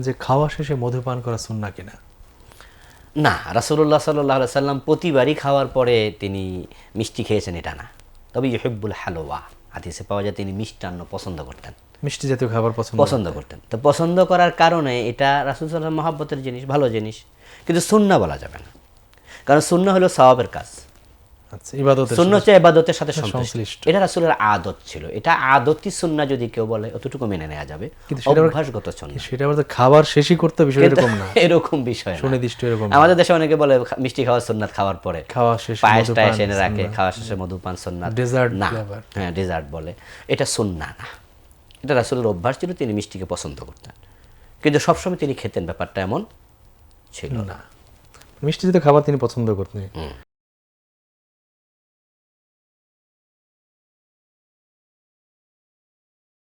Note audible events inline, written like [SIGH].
যে খাওয়া শেষে মধু পান করা সুন্না কিনা? না রাসুল্লাহ সাল্লাহ সাল্লাম প্রতিবারই খাওয়ার পরে তিনি মিষ্টি খেয়েছেন এটা না। তবে ইহেব্বুল হালুয়া হাদিসে পাওয়া যায় তিনি মিষ্টান্ন পছন্দ করতেন। মিষ্টি জাতীয় খাবার পছন্দ পছন্দ করতেন। তো পছন্দ করার কারণে এটা রাসুল সাল্লাম মহাব্বতের জিনিস ভালো জিনিস। কিন্তু সুন্না বলা যাবে না। কারণ সুন্না হলো সওয়াবের কাজ। সুন্না হচ্ছে এবাদতের সাথে সংশ্লিষ্ট। এটা রাসুলের আদত ছিল। এটা আদতি সুন্না যদি কেউ বলে অতটুকু মেনে নেওয়া যাবে। কিন্তু অভ্যাসগত সুন্না সেটা আবার খাবার শেষই করতে বিষয় এরকম না। [LAUGHS] এরকম বিষয় সুনির্দিষ্ট এরকম আমাদের দেশে অনেকে বলে মিষ্টি খাওয়ার সুন্নাত খাওয়ার পরে। খাওয়া শেষে পায়েস টায়েস এনে রাখে খাওয়া শেষে মধুপান সুন্নাত। Dessert না। হ্যাঁ ডেজার্ট বলে। এটা সুন্না না। এটা রাসুলের অভ্যাস ছিল তিনি মিষ্টিকে পছন্দ করতেন। কিন্তু সবসময় তিনি খেতেন ব্যাপারটা এমন ছিল না। মিষ্টি জাতীয় খাবার তিনি পছন্দ করতেন।